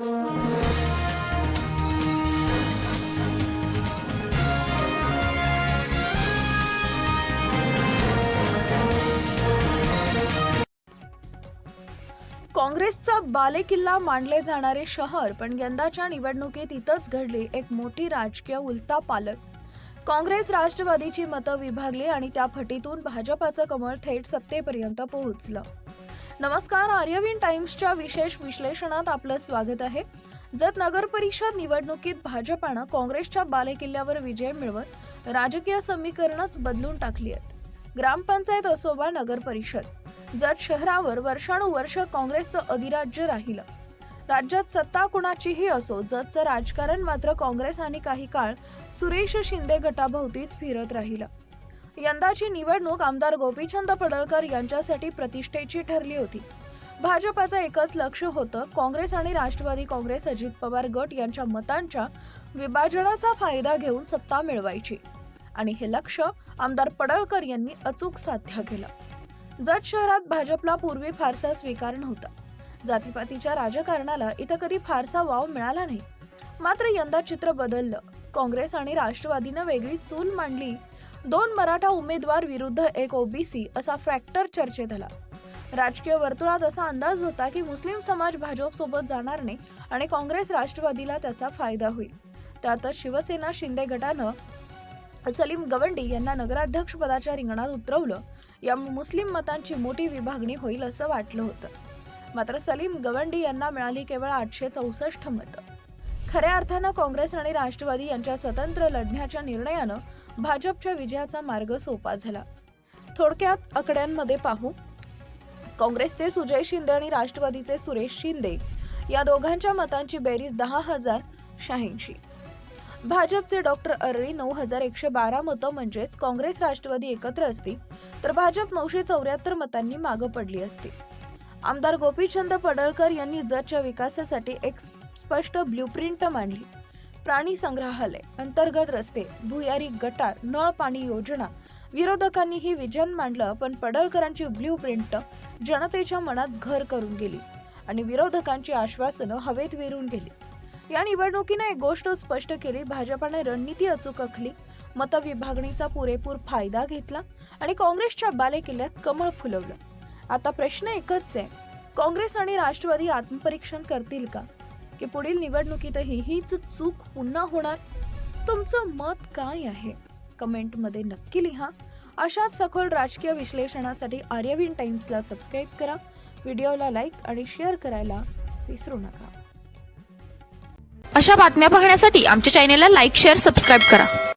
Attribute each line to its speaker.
Speaker 1: काँग्रेसचा बालेकिल्ला मानले जाणारे शहर पण यंदाच्या निवडणुकीत इथंच घडली एक मोठी राजकीय उलतापालक काँग्रेस राष्ट्रवादीची मतं विभागली आणि त्या फटीतून भाजपाचं कमळ थेट सत्तेपर्यंत पोहोचलं. नमस्कार आर्यवीन टाइम्सच्या विशेष विश्लेषणात आपलं स्वागत आहे. जत नगर परिषद निवडणुकीत भाजपानं काँग्रेसच्या बालेकिल्ल्यावर विजय मिळवत राजकीय समीकरणच बदलून टाकली आहेत. ग्रामपंचायत असो वा नगर परिषद. जत शहरावर वर्षानुवर्ष काँग्रेसचं अधिराज्य राहिलं. राज्यात सत्ता कुणाचीही असो जतचं राजकारण मात्र काँग्रेस आणि काही काळ सुरेश शिंदे गटाभोवतीच फिरत राहिलं. यंदाची निवडणूक आमदार गोपीचंद पडळकर यांच्यासाठी प्रतिष्ठेची ठरली होती. भाजपाचं एकच लक्ष होतं काँग्रेस आणि राष्ट्रवादी काँग्रेस अजित पवार गट यांच्या मतांच्या विभाजनाचा फायदा घेऊन सत्ता मिळवायची. आणि हे लक्ष आमदार पडळकर यांनी अचूक साध्य केलं. जत शहरात भाजपला पूर्वी फारसा स्वीकार नव्हता. जातीपातीच्या राजकारणाला इथं कधी फारसा वाव मिळाला नाही. मात्र यंदा चित्र बदललं. काँग्रेस आणि राष्ट्रवादीनं वेगळी चूल मांडली दोन मराठा उमेदवार विरुद्ध एक ओबीसी असा फॅक्टर चर्चेत आला राजकीय वर्तुळात असा अंदाज होता की मुस्लिम समाज भाजप सोबत जाणार नाही आणि काँग्रेस राष्ट्रवादीला त्याचा फायदा होईल. त्यातच शिवसेना शिंदे गटानं सलीम गवंडी यांना नगराध्यक्ष पदाच्या रिंगणात उतरवलं. या मुस्लिम मतांची मोठी विभागणी होईल असं वाटलं होतं. मात्र सलीम गवंडी यांना मिळाली केवळ आठशे चौसष्ट मतं. खऱ्या अर्थानं काँग्रेस आणि राष्ट्रवादी यांच्या स्वतंत्र लढण्याच्या निर्णयानं भाजपच्या विजयाचा मार्ग सोपा झाला. थोडक्यात आकड्यांमध्ये पाहू. काँग्रेसचे सुजय शिंदे आणि राष्ट्रवादीचे सुरेश शिंदे या दोघांच्या मतांची बेरीज दहा हजार शहाऐंशी. भाजपचे डॉक्टर अर्री नऊ हजार एकशे बारा मतं म्हणजेच काँग्रेस राष्ट्रवादी एकत्र असती तर भाजप नऊशे चौऱ्याहत्तर मतांनी मागं पडली असती. आमदार गोपीचंद पडळकर यांनी जतच्या विकासासाठी एक स्पष्ट ब्ल्यूप्रिंट मांडली. प्राणी संग्रहालय अंतर्गत रस्ते भुयारी गटार नळ पाणी योजना. विरोधकांनीही विजन मांडलं पण पडळकरांची ब्ल्यू प्रिंट जनतेच्या मनात घर करून गेली आणि विरोधकांची आश्वासनं हवेत विरून गेली. या निवडणुकीने एक गोष्ट स्पष्ट केली भाजपाने रणनीती अचूक आखली मतविभागणीचा पुरेपूर फायदा घेतला आणि काँग्रेसच्या बालेकिल्ल्यात कमळ फुलवलं. आता प्रश्न एकच आहे काँग्रेस आणि राष्ट्रवादी आत्मपरीक्षण करतील का? की पुढील निवडणुकीतही हीच चूक पुन्हा होणार? तुमचं मत काय आहे? कमेंटमध्ये नक्की लिहा. अशाच सखोल राजकीय विश्लेषणासाठी आर्यविन टाइम्सला सबस्क्राईब करा. व्हिडिओला लाईक आणि शेअर करायला विसरू नका.
Speaker 2: अशा बातम्या पाहण्यासाठी आमच्या चॅनेलला लाईक शेअर सबस्क्राईब करा.